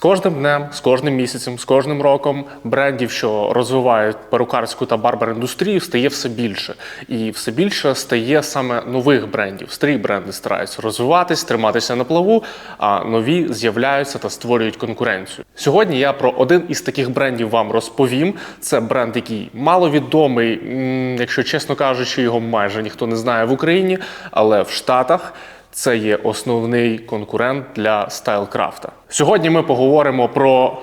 кожним днем, з кожним місяцем, з кожним роком брендів, що розвивають перукарську та барбер-індустрію, стає все більше. І все більше стає саме нових брендів. Старі бренди стараються розвиватись, триматися на плаву, а нові з'являються та створюють конкуренцію. Сьогодні я про один із таких брендів вам розповім. Це бренд, який маловідомий, якщо чесно кажучи, його майже ніхто не знає в Україні, але в Штатах. Це є основний конкурент для стайлкрафта. Сьогодні ми поговоримо про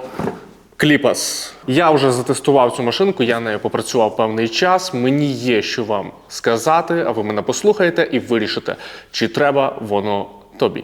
Кліпас. Я вже затестував цю машинку, я нею попрацював певний час. Мені є що вам сказати, а ви мене послухаєте і вирішите, чи треба воно тобі.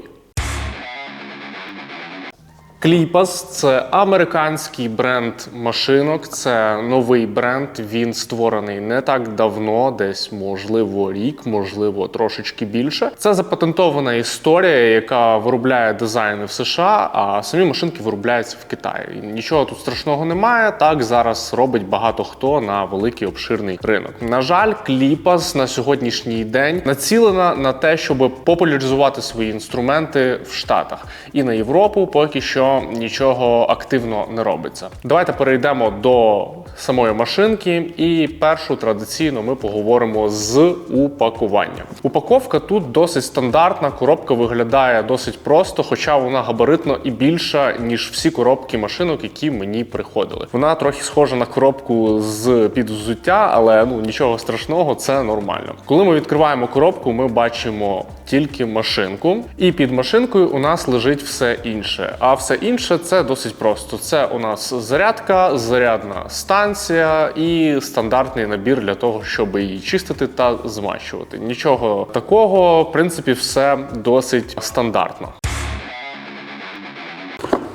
Кліпас це американський бренд машинок. Це новий бренд. Він створений не так давно, десь можливо рік, можливо, трошечки більше. Це запатентована історія, яка виробляє дизайни в США, а самі машинки виробляються в Китаї. Нічого тут страшного немає. Так зараз робить багато хто на великий обширний ринок. На жаль, Кліпас на сьогоднішній день націлена на те, щоб популяризувати свої інструменти в Штатах і на Європу поки що нічого активно не робиться. Давайте перейдемо до самої машинки, і першу традиційно ми поговоримо з упакуванням. Упаковка тут досить стандартна. Коробка виглядає досить просто, хоча вона габаритно і більша ніж всі коробки машинок, які мені приходили. Вона трохи схожа на коробку з під взуття, але ну нічого страшного, це нормально. Коли ми відкриваємо коробку, ми бачимо тільки машинку, і під машинкою у нас лежить все інше. А все інше це досить просто. Це у нас зарядка, зарядна станція і стандартний набір для того, щоб її чистити та змащувати. Нічого такого, в принципі, все досить стандартно.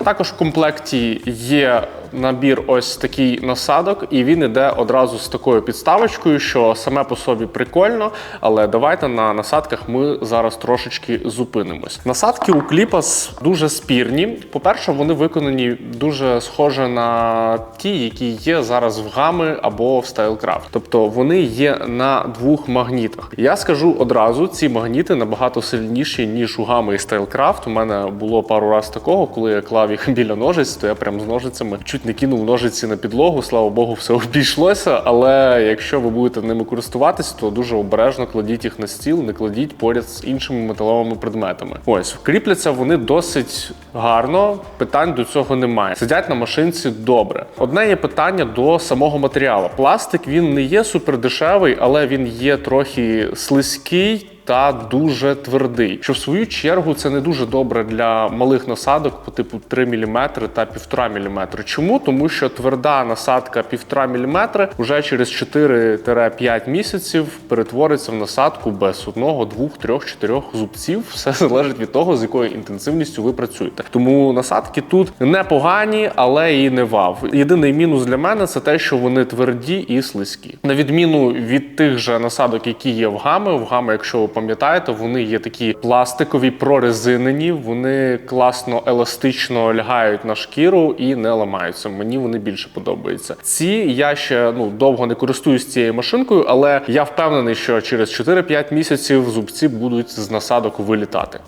Також в комплекті є набір ось такий насадок, і він іде одразу з такою підставочкою, що саме по собі прикольно. Але давайте на насадках ми зараз трошечки зупинимось. Насадки у Кліпас дуже спірні. По-перше, вони виконані дуже схоже на ті, які є зараз в гами або в StyleCraft. Тобто вони є на двох магнітах. Я скажу одразу, ці магніти набагато сильніші, ніж у гами і StyleCraft. У мене було пару разів такого, коли я клав їх біля ножиць, то я прям з ножицями чуть не кинув ножиці на підлогу. Слава Богу, все обійшлося. Але якщо ви будете ними користуватись, то дуже обережно кладіть їх на стіл, не кладіть поряд з іншими металевими предметами. Ось кріпляться вони досить гарно. Питань до цього немає. Сидять на машинці добре. Одне є питання до самого матеріалу. Пластик він не є супердешевий, але він є трохи слизький та дуже твердий, що в свою чергу це не дуже добре для малих насадок по типу 3 мм та 1,5 мм. Чому? Тому що тверда насадка 1,5 мм вже через 4-5 місяців перетвориться в насадку без одного, двох, трьох, чотирьох зубців. Все залежить від того, з якою інтенсивністю ви працюєте. Тому насадки тут непогані, але і не вав. Єдиний мінус для мене це те, що вони тверді і слизькі. На відміну від тих же насадок, які є в гами, в гами, якщо ви пам'ятаєте, вони є такі пластикові, прорезинені, вони класно еластично лягають на шкіру і не ламаються. Мені вони більше подобаються. Ці я ще ну довго не користуюсь цією машинкою, але я впевнений, що через 4-5 місяців зубці будуть з насадок вилітати.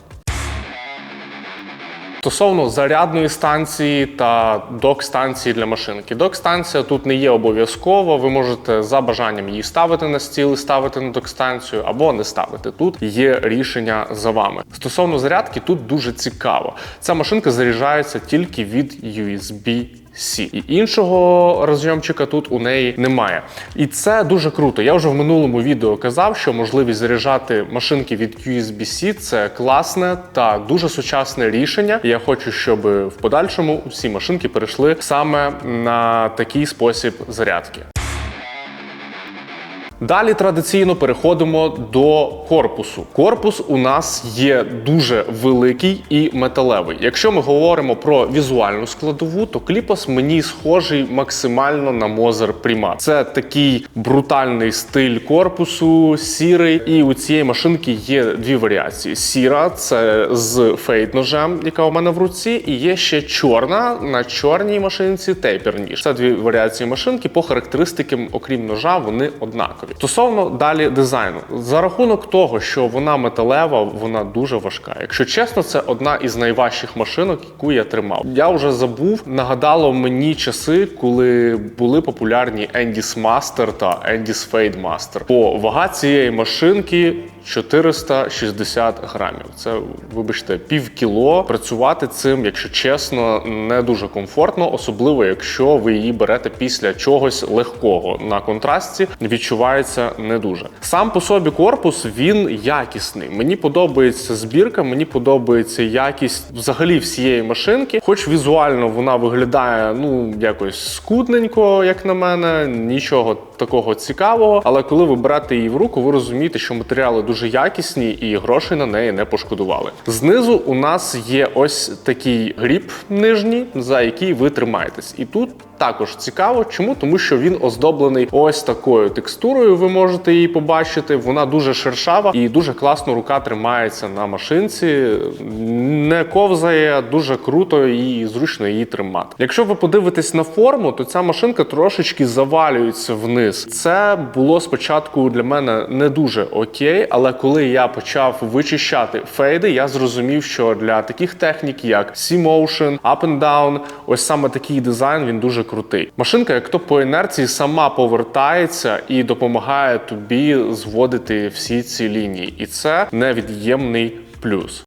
Стосовно зарядної станції та док-станції для машинки. Док-станція тут не є обов'язкова. Ви можете за бажанням її ставити на стіл, ставити на док-станцію або не ставити. Тут є рішення за вами. Стосовно зарядки, тут дуже цікаво. Ця машинка заряджається тільки від USB. C. І іншого розйомчика тут у неї немає. І це дуже круто. Я вже в минулому відео казав, що можливість заряджати машинки від USB-C – це класне та дуже сучасне рішення. І я хочу, щоб в подальшому всі машинки перейшли саме на такий спосіб зарядки. Далі традиційно переходимо до корпусу. Корпус у нас є дуже великий і металевий. Якщо ми говоримо про візуальну складову, то кліпос мені схожий максимально на Мозер Prima. Це такий брутальний стиль корпусу, сірий. І у цієї машинки є дві варіації: сіра це з фейт-ножем, яка у мене в руці, і є ще чорна на чорній машинці тейпер ніж. Це дві варіації машинки. По характеристикам, окрім ножа, вони однакові. Способі. Стосовно далі дизайну, за рахунок того, що вона металева, вона дуже важка. Якщо чесно, це одна із найважчих машинок, яку я тримав. Я вже забув, нагадало мені часи, коли були популярні Endis Master та Endis Fade Master. Бо вага цієї машинки 460 грамів. Це, вибачте, пів кіло. Працювати цим, якщо чесно, не дуже комфортно, особливо якщо ви її берете після чогось легкого. На контрасті відчувається не дуже. Сам по собі корпус він якісний. Мені подобається збірка, мені подобається якість взагалі всієї машинки. Хоч візуально вона виглядає ну якось скудненько, як на мене, нічого такого цікавого. Але коли ви берете її в руку, ви розумієте, що матеріали дуже якісні і грошей на неї не пошкодували. Знизу у нас є ось такий гріб нижній, за який ви тримаєтесь. І тут також цікаво, чому? Тому що він оздоблений ось такою текстурою. Ви можете її побачити. Вона дуже шершава і дуже класно рука тримається на машинці. Не ковзає, дуже круто і зручно її тримати. Якщо ви подивитесь на форму, то ця машинка трошечки завалюється вниз. Це було спочатку для мене не дуже окей, але коли я почав вичищати фейди, я зрозумів, що для таких технік, як C-Motion, Up and Down, ось саме такий дизайн він дуже крутий. Машинка, як то по інерції, сама повертається і допомагає тобі зводити всі ці лінії, і це невід'ємний плюс.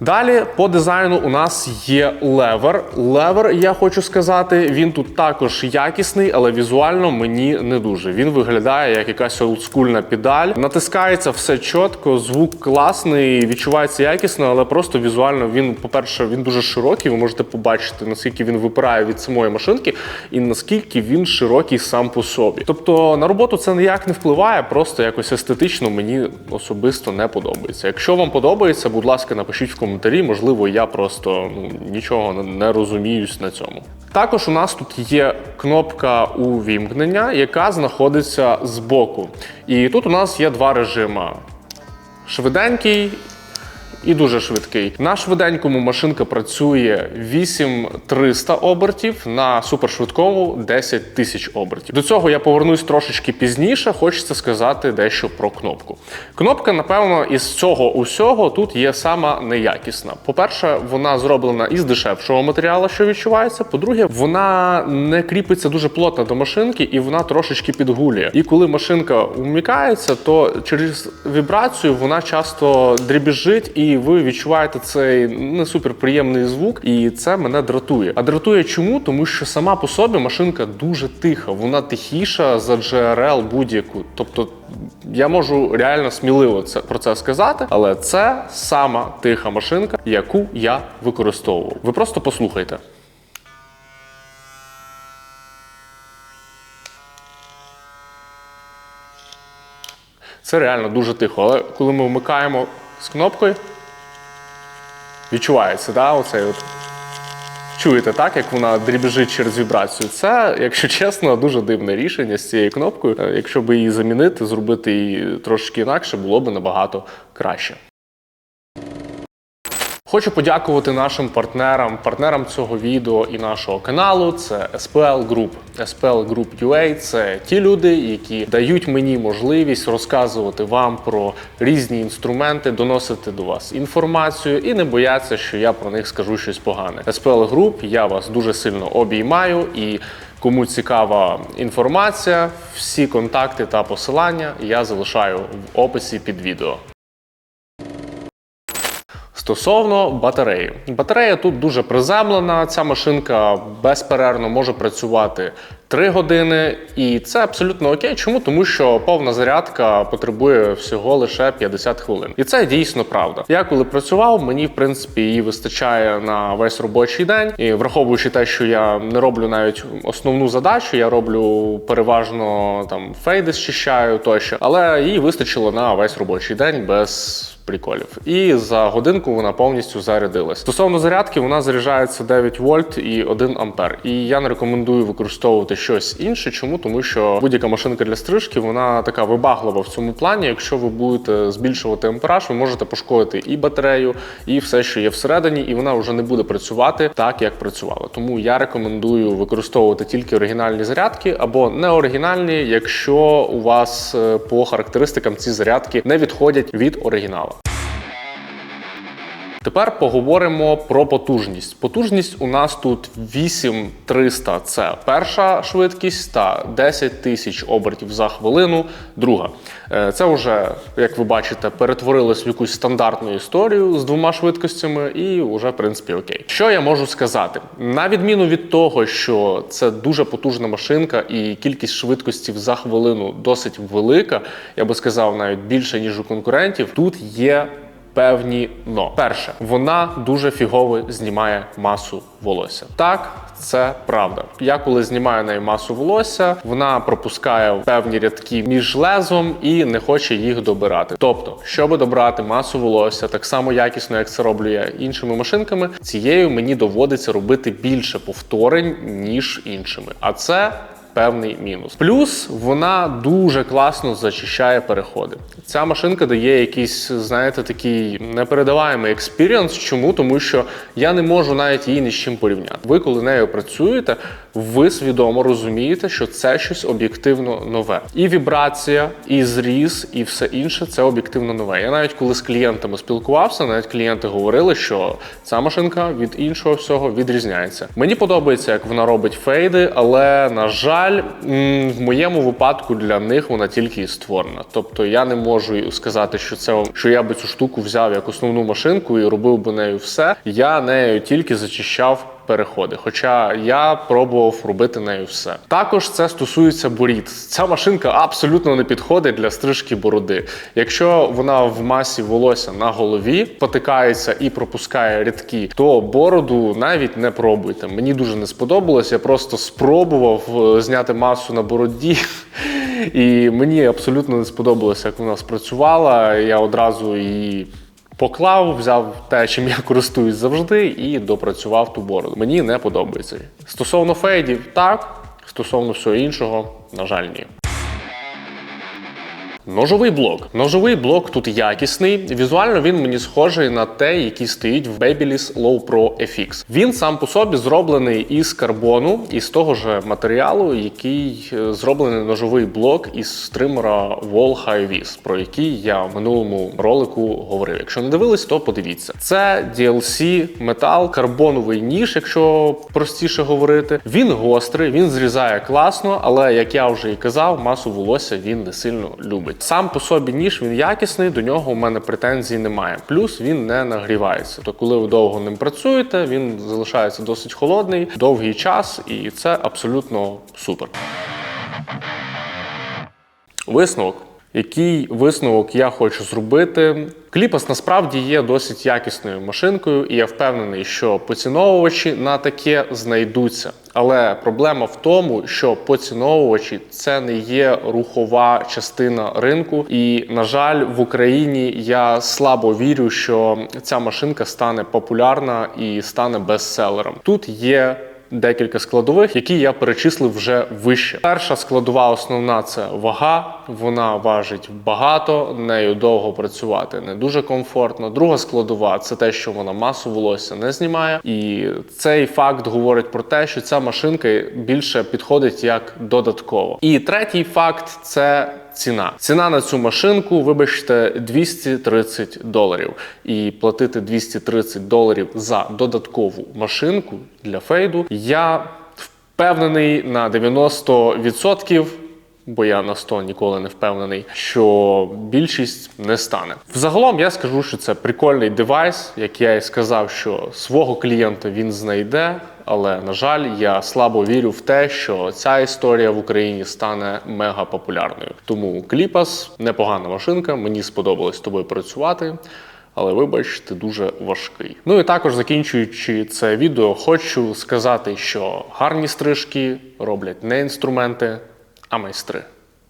Далі по дизайну у нас є левер. Левер, я хочу сказати, він тут також якісний, але візуально мені не дуже. Він виглядає як якась олдскульна педаль. Натискається все чітко, звук класний, відчувається якісно, але просто візуально він, по-перше, він дуже широкий. Ви можете побачити, наскільки він випирає від самої машинки, і наскільки він широкий сам по собі. Тобто на роботу це ніяк не впливає, просто якось естетично мені особисто не подобається. Якщо вам подобається, будь ласка, напишіть в коментарі коментарі. Можливо, я просто ну, нічого не- розуміюсь на цьому. Також у нас тут є кнопка увімкнення, яка знаходиться збоку. І тут у нас є два режими: швиденький. І дуже швидкий. На швиденькому машинка працює 8300 обертів, на супершвидкому 10 тисяч обертів. До цього я повернусь трошечки пізніше. Хочеться сказати дещо про кнопку. Кнопка, напевно, із цього усього тут є сама неякісна. По-перше, вона зроблена із дешевшого матеріалу, що відчувається. По-друге, вона не кріпиться дуже плотно до машинки і вона трошечки підгулює. І коли машинка вмикається, то через вібрацію вона часто дрібіжить, і ви відчуваєте цей не суперприємний звук, і це мене дратує. А дратує чому? Тому що сама по собі машинка дуже тиха, вона тихіша за GRL будь-яку. Тобто я можу реально сміливо це про це сказати, але це сама тиха машинка, яку я використовував. Ви просто послухайте. Це реально дуже тихо. Але коли ми вмикаємо з кнопкою, відчувається, да, оцей от. Чуєте, так, як вона дрібіжить через вібрацію. Це, якщо чесно, дуже дивне рішення з цією кнопкою. Е, Якщо би її замінити, зробити її трошки інакше, було б набагато краще. Хочу подякувати нашим партнерам, партнерам цього відео і нашого каналу. Це SPL Group. SPL Group UA – це ті люди, які дають мені можливість розказувати вам про різні інструменти, доносити до вас інформацію і не бояться, що я про них скажу щось погане. SPL Group, я вас дуже сильно обіймаю і. Кому цікава інформація, всі контакти та посилання я залишаю в описі під відео. Стосовно батареї, батарея тут дуже приземлена. Ця машинка безперервно може працювати 3 години, і це абсолютно окей. Чому? Тому що повна зарядка потребує всього лише 50 хвилин. І це дійсно правда. Я коли працював, мені в принципі її вистачає на весь робочий день. І враховуючи те, що я не роблю навіть основну задачу, я роблю переважно там фейди зчищаю тощо, але їй вистачило на весь робочий день без приколів. І за годинку вона повністю зарядилась. Стосовно зарядки, вона заряджається 9 вольт і 1 ампер. І я не рекомендую використовувати щось інше. Чому? Тому що будь-яка машинка для стрижки вона така вибаглива в цьому плані. Якщо ви будете збільшувати ампераж, ви можете пошкодити і батарею, і все, що є всередині, і вона вже не буде працювати так, як працювала. Тому я рекомендую використовувати тільки оригінальні зарядки або не оригінальні, якщо у вас е, по характеристикам ці зарядки не відходять від оригіналу. Тепер поговоримо про потужність. Потужність у нас тут 8300 – це перша швидкість, та 10 тисяч обертів за хвилину. Друга. Е, Це вже, як ви бачите, перетворилось в якусь стандартну історію з двома швидкостями, і вже в принципі окей. Що я можу сказати? На відміну від того, що це дуже потужна машинка, і кількість швидкостів за хвилину досить велика, я би сказав, навіть більше ніж у конкурентів. Тут є певні но. Перше, вона дуже фігово знімає масу волосся. Так, це правда. Я коли знімаю нею масу волосся, вона пропускає певні рядки між лезом і не хоче їх добирати. Тобто, щоб добрати масу волосся так само якісно, як це роблю я іншими машинками, цією мені доводиться робити більше повторень ніж іншими. А це певний мінус. Плюс вона дуже класно зачищає переходи. Ця машинка дає якийсь, знаєте, такий непередаваємий експіріанс. Чому? Тому що я не можу навіть її ні з чим порівняти. Ви, коли нею працюєте, ви свідомо розумієте, що це щось об'єктивно нове. І вібрація, і зріз, і все інше це об'єктивно нове. Я навіть коли з клієнтами спілкувався, навіть клієнти говорили, що ця машинка від іншого всього відрізняється. Мені подобається, як вона робить фейди, але на жаль, в моєму випадку для них вона тільки і створена. Тобто я не можу сказати, що це що я би цю штуку взяв як основну машинку і робив би нею все. Я нею тільки зачищав переходи. Хоча я пробував робити нею все. Також це стосується борід. Ця машинка абсолютно не підходить для стрижки бороди. Якщо вона в масі волосся на голові потикається і пропускає рядки, то бороду навіть не пробуйте. Мені дуже не сподобалось. Я просто спробував е, зняти масу на бороді. І мені абсолютно не сподобалося, як вона спрацювала. Я одразу її Поклав, взяв те, чим я користуюсь завжди, і допрацював ту бороду. Мені не подобається. Стосовно фейдів, так. Стосовно всього іншого, на жаль, ні. Ножовий блок. Ножовий блок тут якісний. Візуально він мені схожий на те, який стоїть в Babyliss Low Pro FX. Він сам по собі зроблений із карбону, із того ж матеріалу, який е, зроблений ножовий блок із стримера Wall High Vis, про який я в минулому ролику говорив. Якщо не дивились, то подивіться. Це DLC метал, карбоновий ніж, якщо простіше говорити. Він гострий, він зрізає класно, але як я вже і казав, масу волосся він не сильно любить. Сам по собі ніж він якісний, до нього у мене претензій немає. Плюс він не нагрівається. То коли ви довго ним працюєте, він залишається досить холодний, довгий час, і це абсолютно супер. Висновок. Який висновок я хочу зробити? Кліпас насправді є досить якісною машинкою, і я впевнений, що поціновувачі на таке знайдуться. Але проблема в тому, що поціновувачі це не є рухова частина ринку. І, на жаль, в Україні я слабо вірю, що ця машинка стане популярна і стане бестселером. Тут є декілька складових, які я перечислив вже вище. Перша складова основна це вага. Вона важить багато, нею довго працювати не дуже комфортно. Друга складова це те, що вона масу волосся не знімає. І цей факт говорить про те, що ця машинка більше підходить як додатково. І третій факт це. Ціна ціна на цю машинку, вибачте, 230 доларів. І платити 230 доларів за додаткову машинку для фейду. Я впевнений на 90%, бо я на 100 ніколи не впевнений, що більшість не стане. Взагалом я скажу, що це прикольний девайс. Як я і сказав, що свого клієнта він знайде. Але на жаль, я слабо вірю в те, що ця історія в Україні стане мега популярною. Тому кліпас непогана машинка. Мені сподобалось з тобою працювати. Але вибач, ти дуже важкий. Ну і також закінчуючи це відео, хочу сказати, що гарні стрижки роблять не інструменти, а майстри.